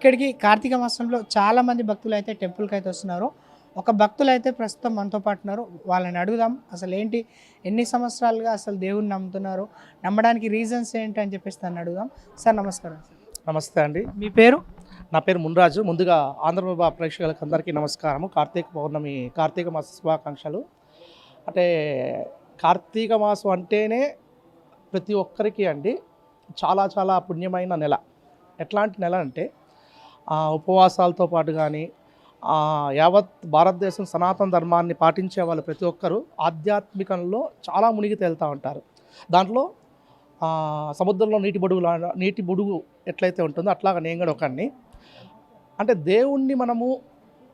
ఇక్కడికి కార్తీక మాసంలో చాలా మంది భక్తులు అయితే టెంపుల్కి అయితే వస్తున్నారు. ఒక భక్తులు అయితే ప్రస్తుతం మనతో పాటు ఉన్నారు. వాళ్ళని అడుగుదాం అసలు ఏంటి ఎన్ని సంవత్సరాలుగా అసలు దేవుని నమ్ముతున్నారు నమ్మడానికి రీజన్స్ ఏంటి అని చెప్పేసి దాన్ని అడుగుదాం. సార్ నమస్కారం. నమస్తే అండి. మీ పేరు? నా పేరు మున్రాజు. ముందుగా ఆంధ్రప్రభ ప్రేక్షకులకు అందరికీ నమస్కారము. కార్తీక పౌర్ణమి కార్తీక మాస శుభాకాంక్షలు. అంటే కార్తీక మాసం అంటేనే ప్రతి ఒక్కరికి అండి చాలా చాలా పుణ్యమైన నెల. ఎట్లాంటి నెల అంటే ఆ, ఉపవాసాలతో పాటు కానీ యావత్ భారతదేశం సనాతన ధర్మాన్ని పాటించే వాళ్ళు ప్రతి ఒక్కరూ ఆధ్యాత్మికంలో చాలా మునిగి తేలుతూ ఉంటారు. దాంట్లో సముద్రంలో నీటి బొడుగు నీటి బొడుగు ఎట్లయితే ఉంటుందో అట్లాగా నేను కూడా ఒకడిని. అంటే దేవుణ్ణి మనము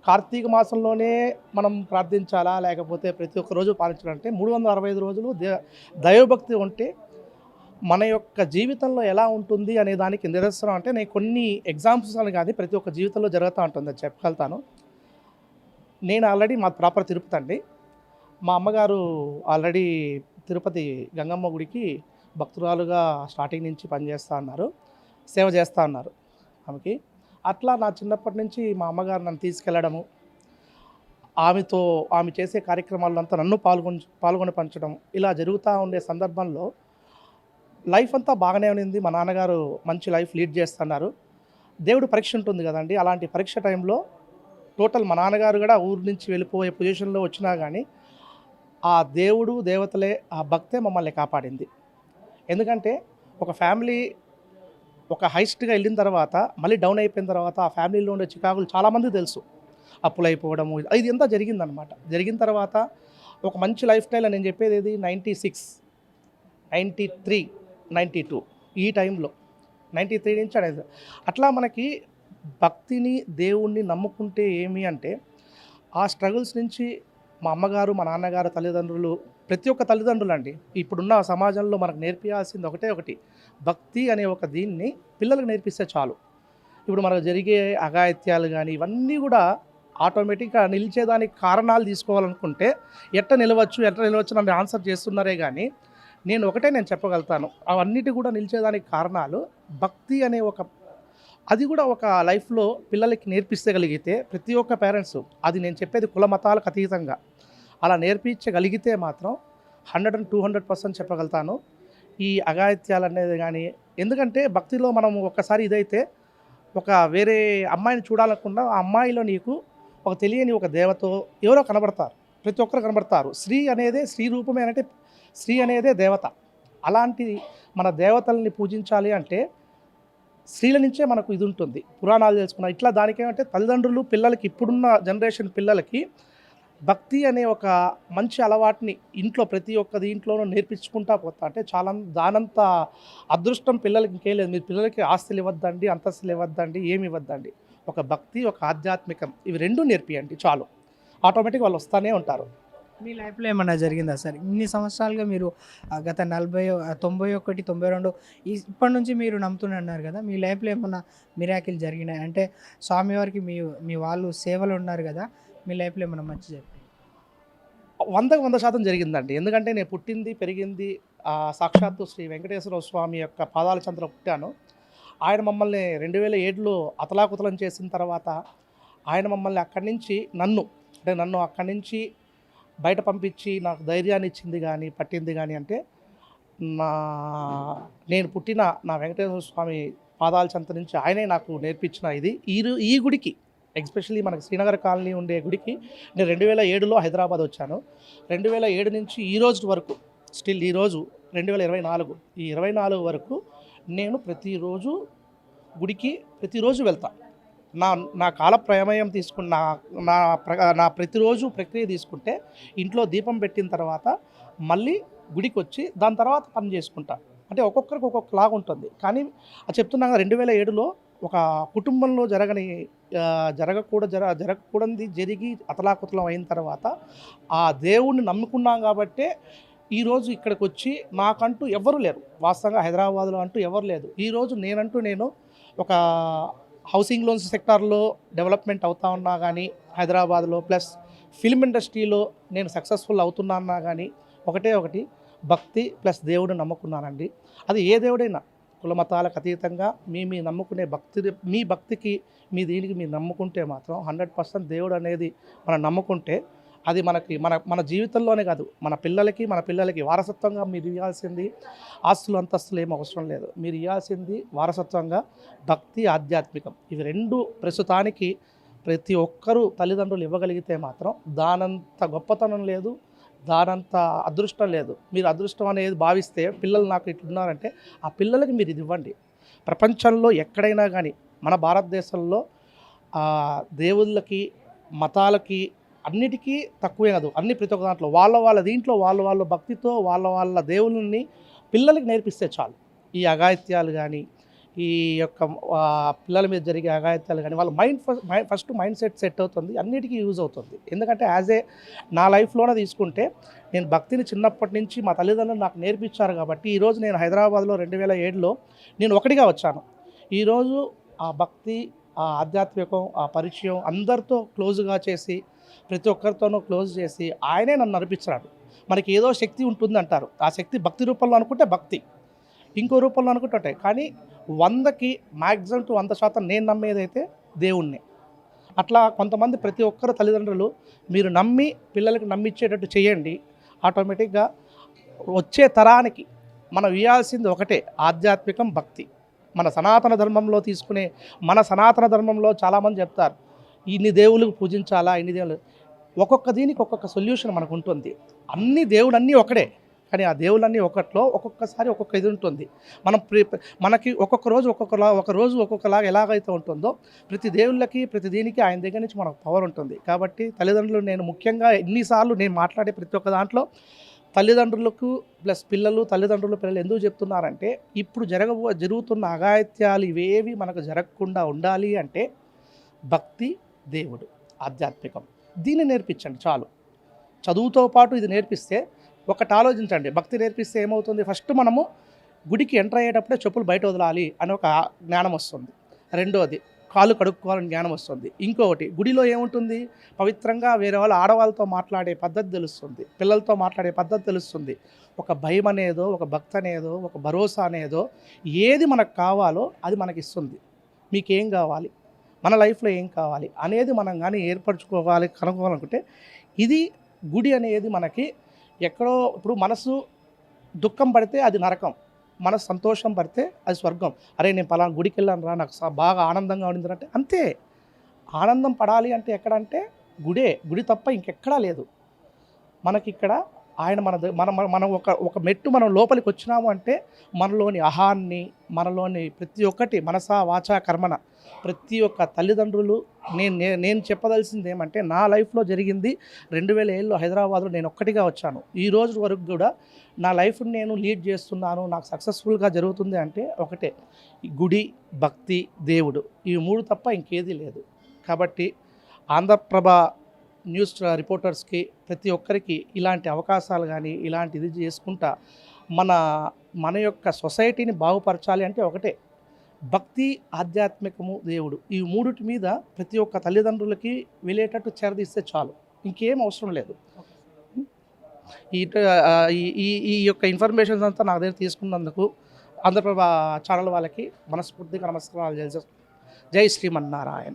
కార్తీక మాసంలోనే మనం ప్రార్థించాలా లేకపోతే ప్రతి ఒక్క రోజు పాలించాలంటే మూడు వందల అరవై ఐదు రోజులు దే దైవభక్తి ఉంటే మన యొక్క జీవితంలో ఎలా ఉంటుంది అనే దానికి నిదర్శనం అంటే నేను కొన్ని ఎగ్జాంపుల్స్ అని కాదు ప్రతి ఒక్క జీవితంలో జరుగుతూ ఉంటుంది అది చెప్పగలుగుతాను. నేను ఆల్రెడీ మా ప్రాపర్ తిరుపతి అండి. మా అమ్మగారు ఆల్రెడీ తిరుపతి గంగమ్మ గుడికి భక్తురాలుగా స్టార్టింగ్ నుంచి పనిచేస్తూ ఉన్నారు సేవ చేస్తూ ఉన్నారు ఆమెకి. అట్లా నా చిన్నప్పటి నుంచి మా అమ్మగారు నన్ను తీసుకెళ్ళడము ఆమెతో ఆమె చేసే కార్యక్రమాలంతా అంతా నన్ను పాల్గొని పాల్గొని పంచడం ఇలా జరుగుతూ ఉండే సందర్భంలో లైఫ్ అంతా బాగానే ఉంది మా నాన్నగారు మంచి లైఫ్ లీడ్ చేస్తున్నారు. దేవుడు పరీక్ష ఉంటుంది కదండి. అలాంటి పరీక్ష టైంలో టోటల్ మా నాన్నగారు కూడా ఊరు నుంచి వెళ్ళిపోయే పొజిషన్లో వచ్చినా కానీ ఆ దేవుడు దేవతలే ఆ భక్తే మమ్మల్ని కాపాడింది. ఎందుకంటే ఒక ఫ్యామిలీ ఒక హైస్ట్గా వెళ్ళిన తర్వాత మళ్ళీ డౌన్ అయిపోయిన తర్వాత ఆ ఫ్యామిలీలో ఉండే చికాకులు చాలామంది తెలుసు. అప్పులు ఇది ఎంత జరిగిందనమాట. జరిగిన తర్వాత ఒక మంచి లైఫ్ స్టైల్ అని నేను చెప్పేది ఇది ninety six ninety three ninety two ఈ టైంలో. నైంటీ త్రీ నుంచి అనేది అట్లా మనకి భక్తిని దేవుణ్ణి నమ్ముకుంటే ఏమి అంటే ఆ స్ట్రగుల్స్ నుంచి మా అమ్మగారు మా నాన్నగారు తల్లిదండ్రులు ప్రతి ఒక్క తల్లిదండ్రులు అండి ఇప్పుడున్న సమాజంలో మనకు నేర్పించాల్సింది ఒకటే ఒకటి. భక్తి అనే ఒక దీన్ని పిల్లలకు నేర్పిస్తే చాలు. ఇప్పుడు మనకు జరిగే అఘాయిత్యాలు కానీ ఇవన్నీ కూడా ఆటోమేటిక్గా నిలిచేదానికి కారణాలు తీసుకోవాలనుకుంటే ఎట్ట నిలవచ్చు ఎట్ట నిలవచ్చు అని ఆన్సర్ చేస్తున్నారే కానీ నేను ఒకటే నేను చెప్పగలుగుతాను. అవన్నిటి కూడా నిలిచేదానికి కారణాలు భక్తి అనే ఒక అది కూడా ఒక లైఫ్లో పిల్లలకి నేర్పించగలిగితే ప్రతి ఒక్క పేరెంట్స్ అది నేను చెప్పేది కుల మతాలకు అతీతంగా. అలా నేర్పించగలిగితే మాత్రం hundred and two hundred percent చెప్పగలుగుతాను. ఈ అఘాయిత్యాలు అనేది కానీ ఎందుకంటే భక్తిలో మనం ఒక్కసారి ఇదైతే ఒక వేరే అమ్మాయిని చూడాలనుకున్నా ఆ అమ్మాయిలో నీకు ఒక తెలియని ఒక దేవతో ఎవరో కనబడతారు. ప్రతి ఒక్కరు కనబడతారు. స్త్రీ అనేది స్త్రీ రూపమే అంటే స్త్రీ అనేదే దేవత. అలాంటి మన దేవతల్ని పూజించాలి అంటే స్త్రీల నుంచే మనకు ఇది ఉంటుంది. పురాణాలు తెలుసుకున్న ఇట్లా దానికేమంటే తల్లిదండ్రులు పిల్లలకి ఇప్పుడున్న జనరేషన్ పిల్లలకి భక్తి అనే ఒక మంచి అలవాటుని ఇంట్లో ప్రతి ఒక్క దీంట్లోనూ నేర్పించుకుంటా పోతా. అంటే చాలా దానంత అదృష్టం పిల్లలకి ఇంకేం లేదు. మీరు పిల్లలకి ఆస్తులు ఇవ్వద్దండి అంతస్తులు ఇవ్వద్దండి ఏమి ఇవ్వద్దండి. ఒక భక్తి ఒక ఆధ్యాత్మికం ఇవి రెండు నేర్పియండి చాలు. ఆటోమేటిక్ వాళ్ళు వస్తూనే ఉంటారు. మీ లైఫ్లో ఏమన్నా జరిగిందా సార్? ఇన్ని సంవత్సరాలుగా మీరు గత నలభై తొంభై ఒకటి తొంభై రెండు ఈ ఇప్పటి నుంచి మీరు నమ్ముతున్నారు కదా మీ లైఫ్లో ఏమన్నా మిరాకిల్ జరిగినాయి? అంటే స్వామివారికి మీ మీ వాళ్ళు సేవలు ఉన్నారు కదా మీ లైఫ్లో ఏమన్నా మంచి జరిగింది? వందకు వంద శాతం జరిగిందండి. ఎందుకంటే నేను పుట్టింది పెరిగింది సాక్షాత్తు శ్రీ వెంకటేశ్వర స్వామి యొక్క పాదాల చంద్ర పుట్టాను. ఆయన మమ్మల్ని రెండు వేల ఏడులో అతలాకుతలం చేసిన తర్వాత ఆయన మమ్మల్ని అక్కడి నుంచి నన్ను అంటే నన్ను అక్కడి నుంచి బయట పంపించి నాకు ధైర్యాన్ని ఇచ్చింది కానీ పట్టింది కానీ అంటే నా నేను పుట్టిన నా వెంకటేశ్వర స్వామి పాదాల చెంత నుంచి ఆయనే నాకు నేర్పించిన ఇది. ఈ ఈ గుడికి ఎస్పెషల్లీ మనకి శ్రీనగర్ కాలనీ ఉండే గుడికి నేను రెండు వేల ఏడులో హైదరాబాద్ వచ్చాను. రెండు వేల ఏడు నుంచి ఈ రోజు వరకు స్టిల్ ఈరోజు రెండు వేల ఇరవై నాలుగు ఈ ఇరవై నాలుగు వరకు నేను ప్రతిరోజు గుడికి ప్రతిరోజు వెళ్తాను నా నా కాల ప్రమేయం తీసుకున్న నా నా ప్ర- నా ప్రతిరోజు ప్రక్రియ తీసుకుంటే ఇంట్లో దీపం పెట్టిన తర్వాత మళ్ళీ గుడికి వచ్చి దాని తర్వాత పని చేసుకుంటా. అంటే ఒక్కొక్కరికి ఒక్కొక్కలాగా ఉంటుంది. కానీ అది రెండు వేల ఏడులో ఒక కుటుంబంలో జరగని జరగకూడదు జర జరగకూడనిది జరిగి అతలాకుతలం అయిన తర్వాత ఆ దేవుణ్ణి నమ్ముకున్నాం కాబట్టే ఈరోజు ఇక్కడికి వచ్చి నాకంటూ ఎవరు లేరు. వాస్తవంగా హైదరాబాద్లో అంటూ ఎవరు లేదు. ఈరోజు నేనంటూ నేను ఒక హౌసింగ్ లోన్స్ సెక్టార్లో డెవలప్మెంట్ అవుతా ఉన్నా కానీ హైదరాబాద్లో ప్లస్ ఫిల్మ్ ఇండస్ట్రీలో నేను సక్సెస్ఫుల్ అవుతున్నా కానీ ఒకటే ఒకటి భక్తి ప్లస్ దేవుడు నమ్ముకున్నానండి. అది ఏ దేవుడైనా కులమతాలకు అతీతంగా మీ మీ నమ్ముకునే భక్తి మీ భక్తికి మీ దీనికి మీరు నమ్ముకుంటే మాత్రం హండ్రెడ్ పర్సెంట్ దేవుడు అనేది మనం నమ్ముకుంటే అది మనకి మన మన జీవితంలోనే కాదు మన పిల్లలకి మన పిల్లలకి వారసత్వంగా మీరు ఇవ్వాల్సింది ఆస్తులు అంతస్తులు ఏం అవసరం లేదు. మీరు ఇవ్వాల్సింది వారసత్వంగా భక్తి ఆధ్యాత్మికం. ఇవి రెండు ప్రస్తుతానికి ప్రతి ఒక్కరూ తల్లిదండ్రులు ఇవ్వగలిగితే మాత్రం దానంత గొప్పతనం లేదు దానంత అదృష్టం లేదు. మీరు అదృష్టం అనేది భావిస్తే పిల్లలు నాకు ఇట్లున్నారంటే ఆ పిల్లలకి మీరు ఇది ఇవ్వండి. ప్రపంచంలో ఎక్కడైనా కానీ మన భారతదేశంలో దేవుళ్ళకి మతాలకి అన్నిటికీ తక్కువే కాదు. అన్ని ప్రతి ఒక్క దాంట్లో వాళ్ళ వాళ్ళ దీంట్లో వాళ్ళ వాళ్ళ భక్తితో వాళ్ళ వాళ్ళ దేవుళ్ళని పిల్లలకి నేర్పిస్తే చాలు. ఈ అఘాయిత్యాలు కానీ ఈ యొక్క పిల్లల మీద జరిగే అఘాయిత్యాలు కానీ వాళ్ళ mind first first mind set set అవుతుంది. అన్నిటికీ యూజ్ అవుతుంది. ఎందుకంటే యాజ్ ఏ నా లైఫ్లోనే తీసుకుంటే నేను భక్తిని చిన్నప్పటి నుంచి మా తల్లిదండ్రులు నాకు నేర్పించారు కాబట్టి ఈరోజు నేను హైదరాబాద్లో రెండు వేల ఏడులో నేను ఒకటిగా వచ్చాను. ఈరోజు ఆ భక్తి ఆ ఆధ్యాత్మికం ఆ పరిచయం అందరితో క్లోజ్గా చేసి ప్రతి ఒక్కరితోనూ క్లోజ్ చేసి ఆయనే నన్ను నడిపించాడు మనకి ఏదో శక్తి ఉంటుంది అంటారు ఆ శక్తి భక్తి రూపంలో అనుకుంటే భక్తి. ఇంకో రూపంలో అనుకుంటుంటాయి కానీ వందకి మ్యాక్సిమం టు వంద శాతం నేను నమ్మేదైతే దేవుణ్ణి. అట్లా కొంతమంది ప్రతి ఒక్కరు తల్లిదండ్రులు మీరు నమ్మి పిల్లలకు నమ్మించేటట్టు చేయండి. ఆటోమేటిక్గా వచ్చే తరానికి మనం ఇవ్వాల్సింది ఒకటే ఆధ్యాత్మికం భక్తి. మన సనాతన ధర్మంలో తీసుకునే మన సనాతన ధర్మంలో చాలామంది చెప్తారు. ఇన్ని దేవులకు పూజించాలా ఇన్ని దేవులు ఒక్కొక్క దీనికి ఒక్కొక్క సొల్యూషన్ మనకు ఉంటుంది. అన్ని దేవుడన్నీ ఒకటే. ఒకడే కానీ ఆ దేవుళ్ళన్నీ ఒకట్లో ఒక్కొక్కసారి ఒక్కొక్క ఇది ఉంటుంది. మనం మనకి ఒక్కొక్క రోజు ఒక్కొక్కలా ఒక రోజు ఒక్కొక్కలాగా ఎలాగైతే ఉంటుందో ప్రతి దేవుళ్ళకి ప్రతి దీనికి ఆయన దగ్గర నుంచి మనకు పవర్ ఉంటుంది. కాబట్టి తల్లిదండ్రులు నేను ముఖ్యంగా ఎన్నిసార్లు నేను మాట్లాడే ప్రతి ఒక్క దాంట్లో తల్లిదండ్రులకు ప్లస్ పిల్లలు తల్లిదండ్రులు పిల్లలు ఎందుకు చెప్తున్నారంటే ఇప్పుడు జరగబో జరుగుతున్న అఘాయిత్యాలు ఇవేవి మనకు జరగకుండా ఉండాలి అంటే భక్తి దేవుడు ఆధ్యాత్మికం. దీన్ని నేర్పించండి చాలు. చదువుతో పాటు ఇది నేర్పిస్తే ఒకటి ఆలోచించండి. భక్తి నేర్పిస్తే ఏమవుతుంది? ఫస్ట్ మనము గుడికి ఎంటర్ అయ్యేటప్పుడే చెప్పులు బయట వదలాలి అని ఒక జ్ఞానం వస్తుంది. రెండోది కాలు కడుక్కోవాలని జ్ఞానం వస్తుంది. ఇంకొకటి గుడిలో ఏముంటుంది? పవిత్రంగా వేరే వాళ్ళ ఆడవాళ్ళతో మాట్లాడే పద్ధతి తెలుస్తుంది. పిల్లలతో మాట్లాడే పద్ధతి తెలుస్తుంది. ఒక భయం అనేదో ఒక భక్తి అనేదో ఒక భరోసా అనేదో ఏది మనకు కావాలో అది మనకి ఇస్తుంది. మీకేం కావాలి? మన లైఫ్లో ఏం కావాలి అనేది మనం కానీ ఏర్పరచుకోవాలి కనుక్కోవాలనుకుంటే ఇది గుడి అనేది మనకి ఎక్కడో ఇప్పుడు మనసు దుఃఖం పడితే అది నరకం మనసు సంతోషం పడితే అది స్వర్గం. అరే నేను పలానా గుడికి వెళ్ళాను రా నాకు బాగా ఆనందంగా ఉండింది అంటే అంతే. ఆనందం పడాలి అంటే ఎక్కడంటే గుడే గుడి తప్ప ఇంకెక్కడా లేదు. మనకి ఇక్కడ ఆయన మన మన మనం ఒక ఒక మెట్టు మనం లోపలికి వచ్చినాము అంటే మనలోని అహాన్ని మనలోని ప్రతి ఒక్కటి మనసా వాచా కర్మన ప్రతి ఒక్క తల్లిదండ్రులు నేను నే- నేను చెప్పదలసింది ఏమంటే నా లైఫ్లో జరిగింది రెండు వేల ఏళ్ళలో హైదరాబాద్లో నేను ఒక్కటిగా వచ్చాను. ఈ రోజు వరకు కూడా నా లైఫ్ని నేను లీడ్ చేస్తున్నాను నాకు సక్సెస్ఫుల్గా జరుగుతుంది అంటే ఒకటే గుడి భక్తి దేవుడు. ఈ మూడు తప్ప ఇంకేదీ లేదు. కాబట్టి ఆంధ్రప్రభ న్యూస్ రిపోర్టర్స్కి ప్రతి ఒక్కరికి ఇలాంటి అవకాశాలు కానీ ఇలాంటి ఇది చేసుకుంటా మన మన యొక్క సొసైటీని బాగుపరచాలి అంటే ఒకటే. భక్తి ఆధ్యాత్మికము దేవుడు ఈ మూడిటి మీద ప్రతి ఒక్క తల్లిదండ్రులకి వెళ్ళేటట్టు చేరదీస్తే చాలు. ఇంకేం అవసరం లేదు. ఈ ఈ- ఈ యొక్క ఇన్ఫర్మేషన్స్ అంతా నా దగ్గర తీసుకున్నందుకు ఆంధ్రప్రభ ఛానల్ వాళ్ళకి మనస్ఫూర్తిగా నమస్కారాలు తెలియజేస్తున్నాను జై శ్రీమన్నారాయణ.